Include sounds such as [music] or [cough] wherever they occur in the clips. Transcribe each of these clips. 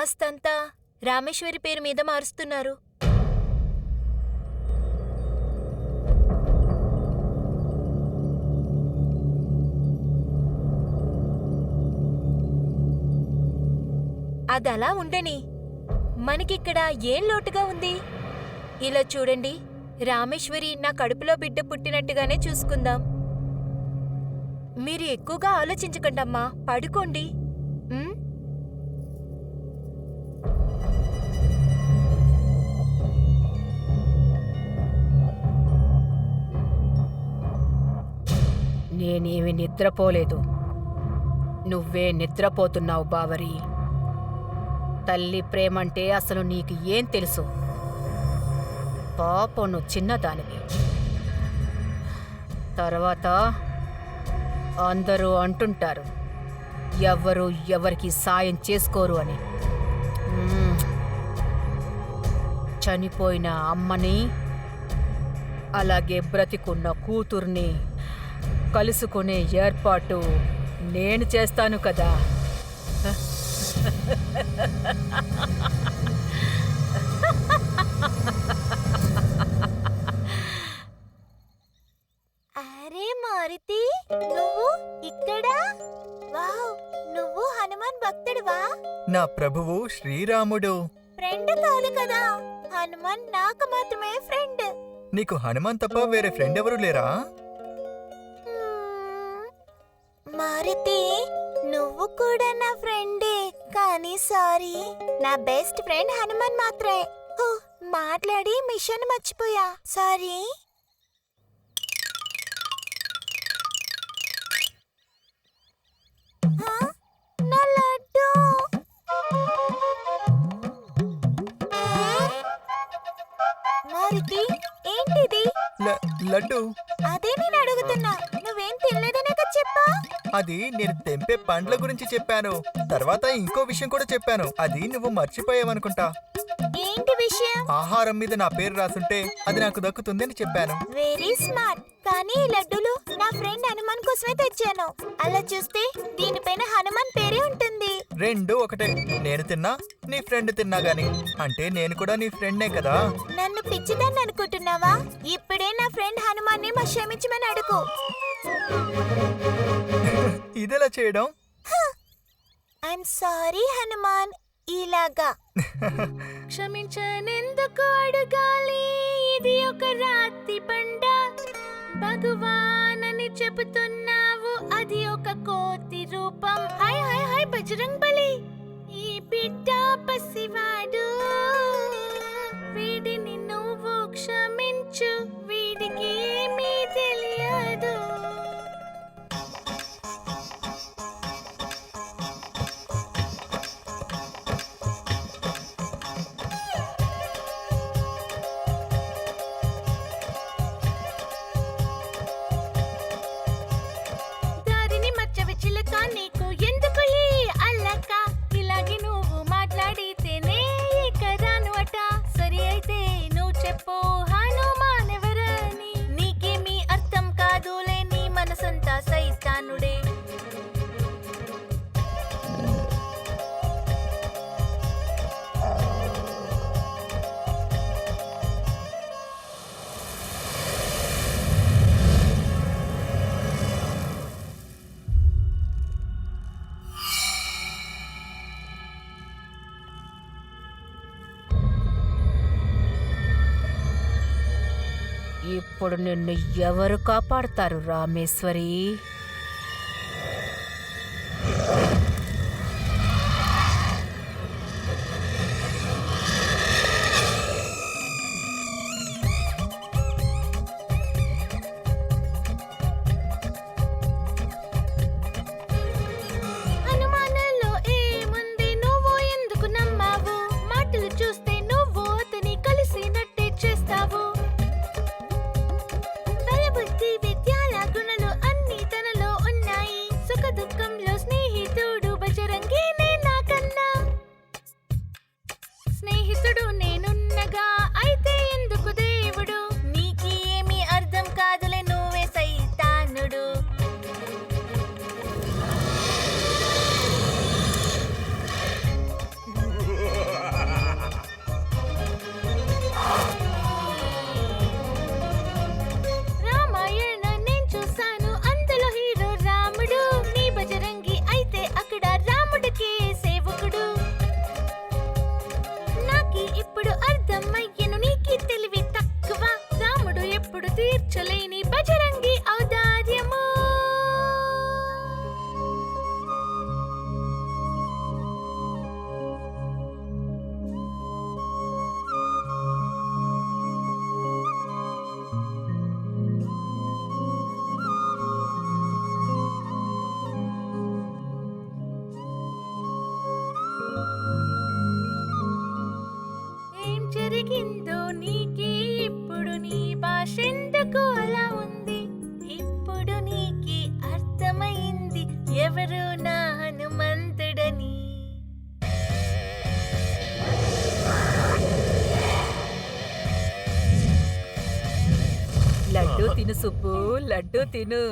ఆస్తంతా రామేశ్వరి పేరు మీద మారుస్తున్నారు. అదలా ఉండని. మనకిక్కడ ఏం లోటుగా ఉంది? ఇలా చూడండి రామేశ్వరి నా కడుపులో బిడ్డ పుట్టినట్టుగానే చూసుకుందాం. మీరు ఎక్కువగా ఆలోచించకండమ్మా పడుకోండి. నేనేమి నిద్రపోలేదు. నువ్వే నిద్రపోతున్నావు బావరి. తల్లి ప్రేమంటే అసలు నీకు ఏం తెలుసు? పాపం నువ్వు చిన్నదానివి. తర్వాత అందరూ అంటుంటారు ఎవ్వరు ఎవరికి సాయం చేసుకోరు అని. చనిపోయిన అమ్మని అలాగే బ్రతికున్న కూతుర్ని కలుసుకునే ఏర్పాటు నేను చేస్తాను కదా. అరే మారుతి నువ్వు ఇక్కడ? వావ్ నువ్వు హనుమాన్ భక్తుడివా? నా ప్రభువు శ్రీరాముడు. ఫ్రెండ్ కాదు కదా హనుమాన్ నాకు మాత్రమే ఫ్రెండ్. నీకు హనుమాన్ తప్ప వేరే ఫ్రెండ్ ఎవరు లేరా? మారుతి నువ్వు కూడా నా ఫ్రెండే. కానీ సారీ నా బెస్ట్ ఫ్రెండ్ హనుమాన్ మాత్రమే మాట్లాడి మిషన్ మర్చిపోయా. సారీ. మారుతి ఏంటిది? లడ్డు. అదే నేను అడుగుతున్నా. అది నేను తెంపే పండ్ల గురించి చెప్పాను. తర్వాత ఇంకో విషయం కూడా చెప్పాను. అది నువ్వు మర్చిపోయావనుకుంటా. ఏంటి విషయం? ఆహారం మీద నా పేరు రాసుంటే అది నాకు దక్కుతుందని చెప్పాను. వెరీ స్మార్ట్ కానీ ఈ లడ్డూలు నా ఫ్రెండ్ హనుమాన్ కోసమే తెచ్చాను. అలా చూస్తే దీనిపైన హనుమాన్ పేరే ఉంటుంది. రెండు ఒకటే. నేను తిన్నా నీ ఫ్రెండ్ తిన్నా గాని. అంటే నేను కూడా నీ ఫ్రెండ్నే కదా. నన్ను పిచ్చిదాన్ని అనుకుంటున్నావా? ఇప్పుడే నా ఫ్రెండ్ హనుమాన్ని మా క్షమించమని అడుగు. ఇదెలా చేయడం? I'm sorry Hanuman. ఇలాగా. [laughs] క్షమించనెందుకు అడగాలి? ఇది ఒక రాతి బండ భగవాన్ అని చెబుతున్నావు అది ఒక కోతి రూపం. హాయ్ హాయ్ హాయ్ బజరంగ్ బలి. ఈ బిడ్డ పసివాడు. వీడిని నువ్వు క్షమించు వీడికి ఏమీ తెలియదు. అప్పుడు నిన్ను ఎవరు కాపాడతారు రామేశ్వరి? తిను సుబ్బు లడ్డు తిను.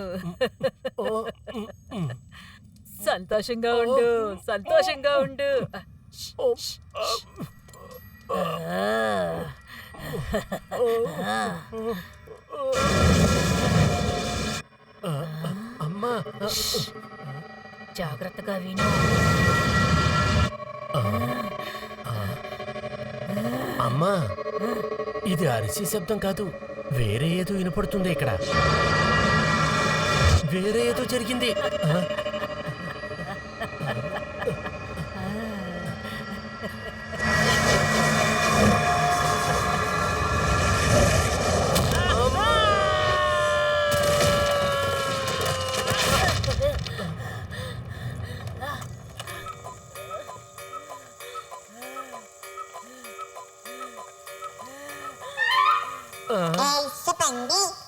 సంతోషంగా ఉండు సంతోషంగా ఉండు. అమ్మా. జాగ్రత్తగా విను. అమ్మా ఇది అరిసి శబ్దం కాదు. వేరే ఏదో వినపడుతుంది ఇక్కడ. వేరే ఏదో జరిగింది.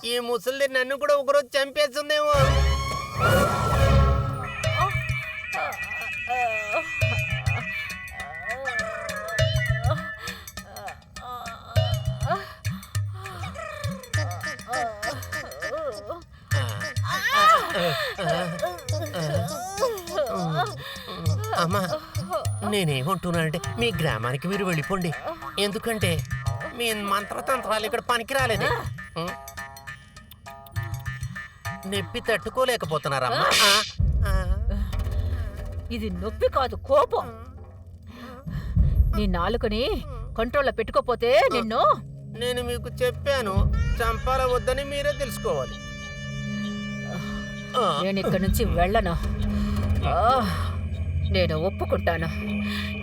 ఈ ముసలి నన్ను కూడా ఒకరోజు చంపేస్తుందేమో. అమ్మా నేనేమంటున్నానంటే మీ గ్రామానికి మీరు వెళ్ళిపోండి. ఎందుకంటే మీ మంత్రతంత్రాలు ఇక్కడ పనికి రాలేదు? నొప్పి తట్టుకోలేకపోతున్నారమ్మా. ఇది నొప్పి కాదు కోపం. నీ నాలుకని కంట్రోల్లో పెట్టుకోపోతే నిన్ను నేను మీకు చెప్పాను చంపాల వద్దని మీరే తెలుసుకోవాలి. నేను ఇక్కడి నుంచి వెళ్ళను. నేను ఒప్పుకుంటాను.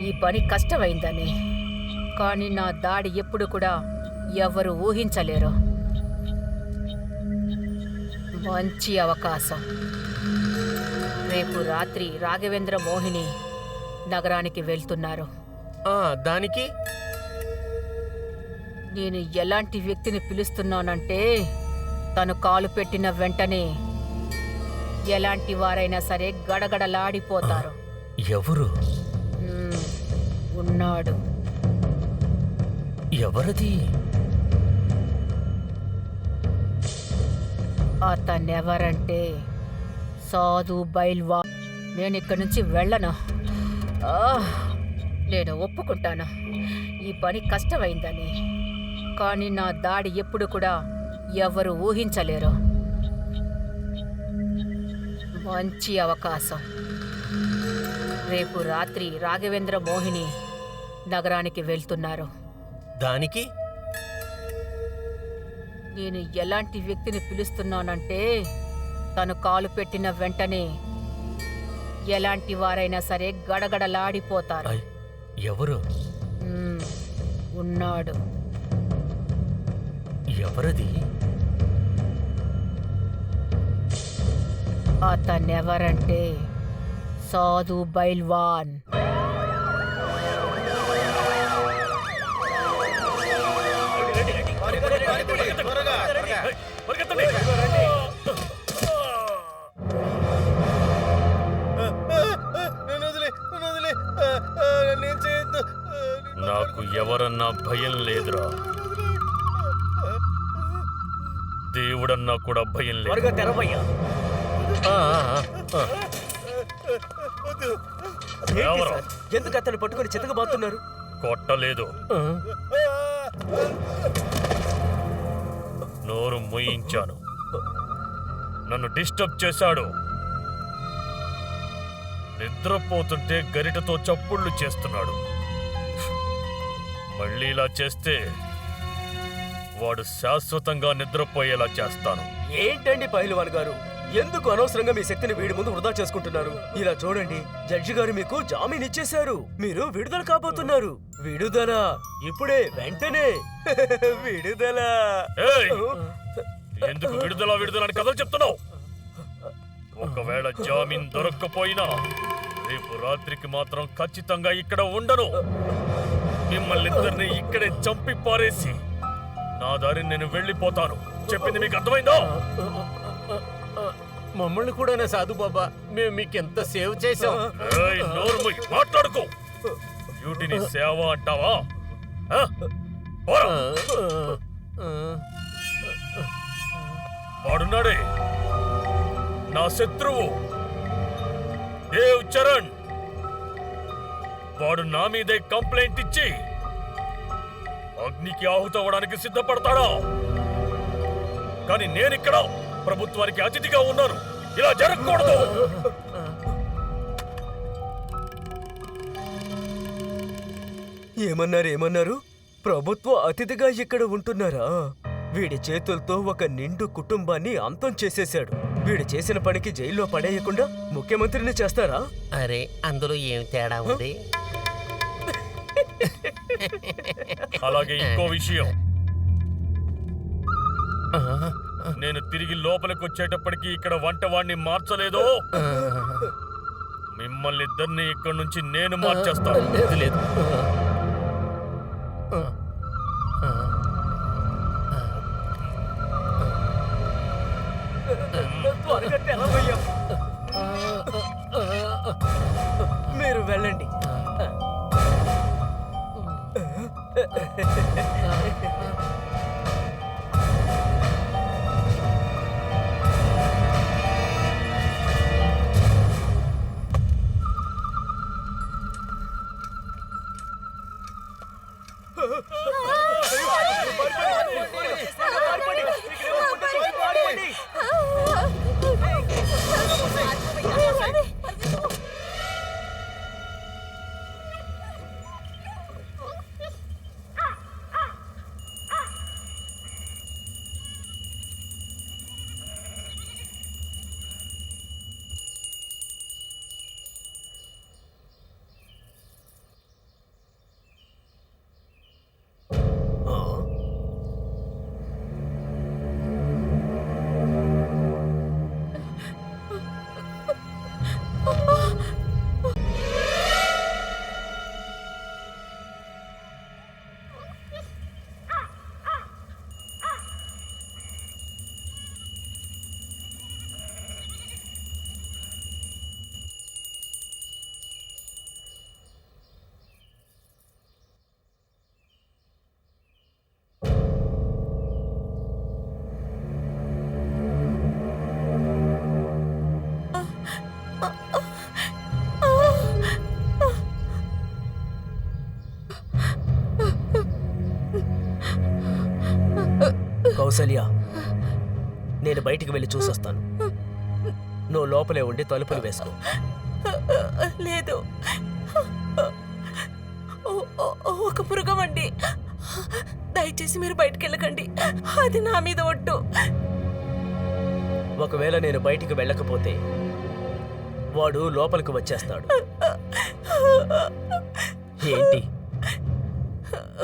ఈ పని కష్టమైందని. కానీ నా దాడి ఎప్పుడు కూడా ఎవరు ఊహించలేరు. మంచి అవకాశం. రేపు రాత్రి రాఘవేంద్ర మోహిని నగరానికి వెళ్తున్నారు. దానికి? నేను ఎలాంటి వ్యక్తిని పిలుస్తున్నానంటే తను కాలు పెట్టిన వెంటనే ఎలాంటి వారైనా సరే గడగడలాడిపోతారు. ఎవరు. ఉన్నాడు. ఎవరది? అతనెవరంటే సాధు బైల్వా. నేను ఇక్కడి నుంచి వెళ్ళను. నేను ఒప్పుకుంటాను. ఈ పని కష్టమైందని. కానీ నా దాడి ఎప్పుడు కూడా ఎవరు ఊహించలేరు. మంచి అవకాశం. రేపు రాత్రి రాఘవేంద్ర మోహిని నగరానికి వెళ్తున్నారు. దానికి? నేను ఎలాంటి వ్యక్తిని పిలుస్తున్నానంటే తను కాలు పెట్టిన వెంటనే ఎలాంటి వారైనా సరే గడగడలాడిపోతారు. ఐ, ఎవరు? మ్మ్. ఉన్నాడు. ఎవరది? అతనెవరంటే సాధు బైల్వాన్. నాకు ఎవరన్నా భయం లేదురా. దేవుడన్నా కూడా భయం లేదు. తెరవయ్యా? ఎందుకు అతను పట్టుకొని చితకబాతున్నారు? కొట్టలేదు. నోరు మూయించాను. నన్ను డిస్టర్బ్ చేశాడు. నిద్రపోతుంటే గరిటతో చప్పుళ్ళు చేస్తున్నాడు. మళ్ళీ ఇలా చేస్తే వాడు శాశ్వతంగా నిద్రపోయేలా చేస్తాను. ఏంటండి పైల్వాన్ గారు? ఎందుకు అనవసరంగా మీ శక్తిని వీడి ముందు వృధా చేసుకుంటున్నారు? ఇలా చూడండి జడ్జి గారు మీకు జామీన్ ఇచ్చేశారు. మీరు విడుదల కాబోతున్నారు. విడుదల. ఇప్పుడే వెంటనే. [laughs] విడుదల. ఎందుకు విడుదల విడుదల అని కథలు చెప్తున్నావు? ఒకవేళ జామీన్ దొరక్కపోయినా రేపు రాత్రికి మాత్రం ఖచ్చితంగా ఇక్కడ ఉండను. మిమ్మల్ని ఇద్దరిని ఇక్కడే చంపి పారేసి నా దారిని నేను వెళ్ళిపోతాను. చెప్పింది మీకు అర్థమైందో? మమ్మల్ని కూడానే సాధు బాబా. మేము మీకు ఎంత సేవ్ చేసాం ఏయ్, నోరు మాట్లాడుకో. డ్యూటీని సేవ అంటావా? ఆ? పోరా. వాడున్నాడే. నా శత్రువు. దేవ్ చరణ్. వాడు నా మీదే కంప్లైంట్ ఇచ్చి అగ్నికి ఆహుతవ్వడానికి సిద్ధపడతాడా? కానీ నేనిక్కడ ప్రభుత్వానికి అతిథిగా ఉన్నాను ఇలా జరగకూడదు. ఏమన్నారు ఏమన్నారు? ప్రభుత్వ అతిథిగా ఇక్కడ ఉంటున్నారా? వీడి చేతులతో ఒక నిండు కుటుంబాన్ని అంతం చేసేశాడు. వీడు చేసిన పనికి జైల్లో పడేయకుండా ముఖ్యమంత్రిని చేస్తారా? అరే అందులో ఏం తేడా ఉంది? అలాగే ఇంకో విషయం. నేను తిరిగి లోపలికి వచ్చేటప్పటికి ఇక్కడ వంటవాణ్ణి మార్చలేదో. ఆ, మిమ్మల్ని ఇద్దరిని ఇక్కడి నుంచి నేను మార్చేస్తాను. లేదు. మీరు వెళ్ళండి. కౌసల్య నేను బయటికి వెళ్ళి చూసొస్తాను. నువ్వు లోపలే ఉండి తలుపులు వేసుకో. లేదు. ఒక అండి. దయచేసి మీరు బయటికి వెళ్ళకండి. అది నా మీద ఒట్టు. ఒకవేళ నేను బయటికి వెళ్ళకపోతే వాడు లోపలికి వచ్చేస్తాడు. ఏంటి?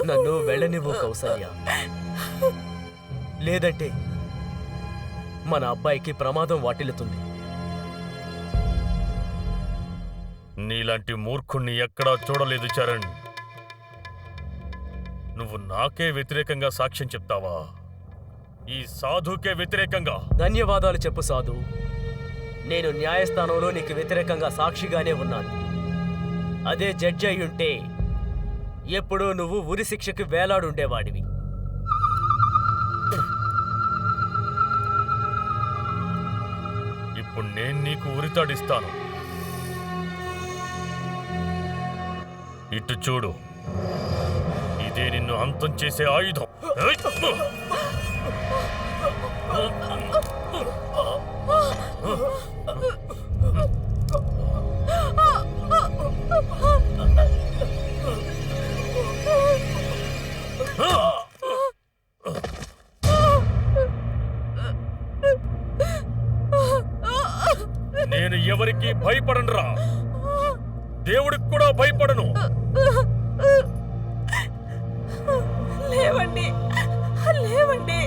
నన్ను వెళ్ళనివ్వు కౌసల్య. లేదంటే మన అబ్బాయికి ప్రమాదం వాటిల్లుతుంది. నీలాంటి మూర్ఖుణ్ణి ఎక్కడా చూడలేదు చరణ్. నువ్వు నాకే వ్యతిరేకంగా సాక్ష్యం చెప్తావా? ఈ సాధుకే వ్యతిరేకంగా. ధన్యవాదాలు చెప్పు సాధు. నేను న్యాయస్థానంలో నీకు వ్యతిరేకంగా సాక్షిగానే ఉన్నాను. అదే జడ్జి అయి ఉంటే ఎప్పుడూ నువ్వు ఉరి శిక్షకు వేలాడుండేవాడివి. ఇప్పుడు నేను నీకు ఉరితాడిస్తాను ఇటు చూడు. ఇదే నిన్ను అంతం చేసే ఆయుధం. నేను ఎవరికి భయపడనురా. దేవుడికి కూడా భయపడను. లేవండి. లేవండి.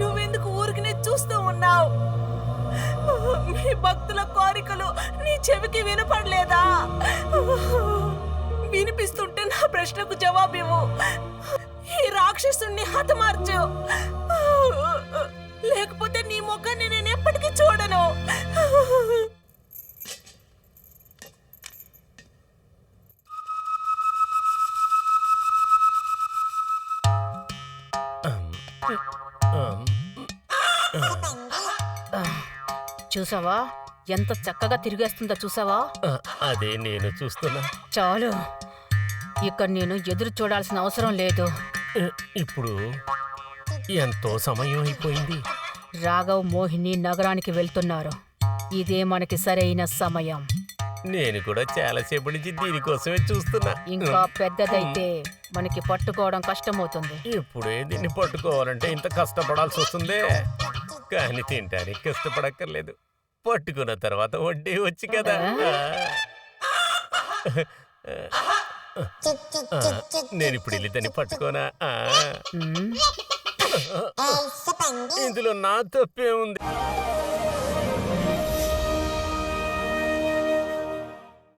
నువ్వెందుకు ఊరికినే చూస్తూ ఉన్నావు? మీ భక్తుల కోరికలు నీ చెవికి వినపడలేదా? వినిపిస్తుంటే నా ప్రశ్నకు జవాబివ్వు. ఈ రాక్షసుణ్ణి హతమార్చు. లేకపోతే నీ ముఖాన్ని నేను ఎప్పటికీ చూడను. చూసావా? ఎంత చక్కగా తిరిగేస్తుందో చూసావా? అదే నేను చూస్తున్నా. చాలు. ఇక నేను ఎదురు చూడాల్సిన అవసరం లేదు. ఇప్పుడు ఎంతో సమయం అయిపోయింది. రాఘవ్ మోహిని నగరానికి వెళ్తున్నారు. ఇదే మనకి సరైన సమయం. నేను కూడా చాలాసేపటి నుంచి దీనికోసమే చూస్తున్నా. ఇంకా పెద్దదైతే మనకి పట్టుకోవడం కష్టమవుతుంది. ఇప్పుడే దీన్ని పట్టుకోవాలంటే ఇంత కష్టపడాల్సి వస్తుందే. కానీ తినడానికి కష్టపడక్కర్లేదు. పట్టుకున్న తర్వాత వడ్డీ వచ్చి కదా. నేను ఇప్పుడు వెళ్ళి దాన్ని పట్టుకోనా? [laughs] ఇందులో నా తప్పే ఉంది